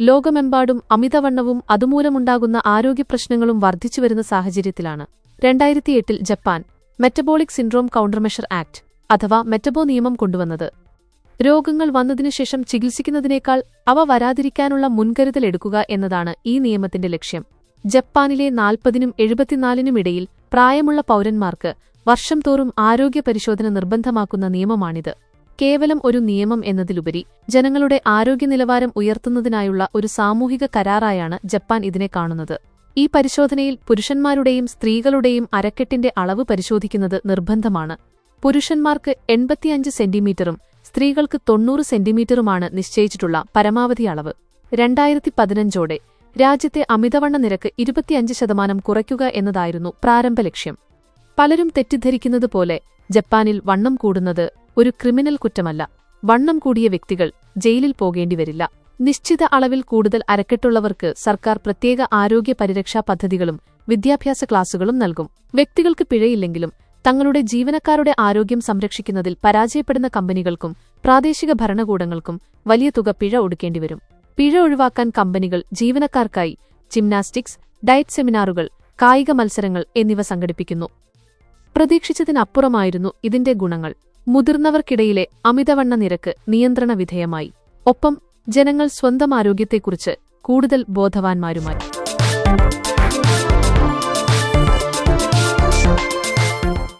ലോകമെമ്പാടും അമിതവണ്ണവും അതുമൂലമുണ്ടാകുന്ന ആരോഗ്യപ്രശ്നങ്ങളും വർദ്ധിച്ചുവരുന്ന സാഹചര്യത്തിലാണ്. രണ്ടായിരത്തിയെട്ടിൽ Japan metabolic syndrome countermeasure act അഥവാ മെറ്റബോ നിയമം കൊണ്ടുവന്നത്. രോഗങ്ങൾ വന്നതിനുശേഷം ചികിത്സിക്കുന്നതിനേക്കാൾ അവ വരാതിരിക്കാനുള്ള മുൻകരുതൽ എടുക്കുക എന്നതാണ് ഈ നിയമത്തിന്റെ ലക്ഷ്യം. ജപ്പാനിലെ നാൽപ്പതിനും എഴുപത്തിനാലിനും ഇടയിൽ പ്രായമുള്ള പൗരന്മാർക്ക് വർഷം തോറും ആരോഗ്യ പരിശോധന നിർബന്ധമാക്കുന്ന നിയമമാണിത്. കേവലം ഒരു നിയമം എന്നതിലുപരി ജനങ്ങളുടെ ആരോഗ്യ നിലവാരം ഉയർത്തുന്നതിനായുള്ള ഒരു സാമൂഹിക കരാറായാണ് ജപ്പാൻ ഇതിനെ കാണുന്നത്. ഈ പരിശോധനയിൽ പുരുഷന്മാരുടെയും സ്ത്രീകളുടെയും അരക്കെട്ടിന്റെ അളവ് പരിശോധിക്കുന്നത് നിർബന്ധമാണ്. പുരുഷന്മാർക്ക് എൺപത്തിയഞ്ച് സെന്റിമീറ്ററും സ്ത്രീകൾക്ക് തൊണ്ണൂറ് സെന്റിമീറ്ററുമാണ് നിശ്ചയിച്ചിട്ടുള്ള പരമാവധി അളവ്. രണ്ടായിരത്തി പതിനഞ്ചോടെ രാജ്യത്തെ അമിതവണ്ണ നിരക്ക് ഇരുപത്തിയഞ്ച് ശതമാനം കുറയ്ക്കുക എന്നതായിരുന്നു പ്രാരംഭ ലക്ഷ്യം. പലരും തെറ്റിദ്ധരിക്കുന്നത് പോലെ ജപ്പാനിൽ വണ്ണം കൂടുന്നത് ഒരു ക്രിമിനൽ കുറ്റമല്ല. വണ്ണം കൂടിയ വ്യക്തികൾ ജയിലിൽ പോകേണ്ടി വരില്ല. നിശ്ചിത അളവിൽ കൂടുതൽ അരക്കെട്ടുള്ളവർക്ക് സർക്കാർ പ്രത്യേക ആരോഗ്യ പരിരക്ഷാ പദ്ധതികളും വിദ്യാഭ്യാസ ക്ലാസുകളും നൽകും. വ്യക്തികൾക്ക് പിഴയില്ലെങ്കിലും തങ്ങളുടെ ജീവനക്കാരുടെ ആരോഗ്യം സംരക്ഷിക്കുന്നതിൽ പരാജയപ്പെടുന്ന കമ്പനികൾക്കും പ്രാദേശിക ഭരണകൂടങ്ങൾക്കും വലിയ തുക പിഴ ഒടുക്കേണ്ടിവരും പിഴ ഒഴിവാക്കാൻ കമ്പനികൾ ജീവനക്കാർക്കായി ജിംനാസ്റ്റിക്സ് ഡയറ്റ് സെമിനാറുകൾ കായിക മത്സരങ്ങൾ എന്നിവ സംഘടിപ്പിക്കുന്നു. പ്രതീക്ഷിച്ചതിനപ്പുറമായിരുന്നു ഇതിന്റെ ഗുണങ്ങൾ. മുതിർന്നവർക്കിടയിലെ അമിതവണ്ണ നിരക്ക് നിയന്ത്രണ വിധേയമായി. ഒപ്പം ജനങ്ങൾ സ്വന്തം ആരോഗ്യത്തെക്കുറിച്ച് കൂടുതൽ ബോധവാന്മാരുമായി.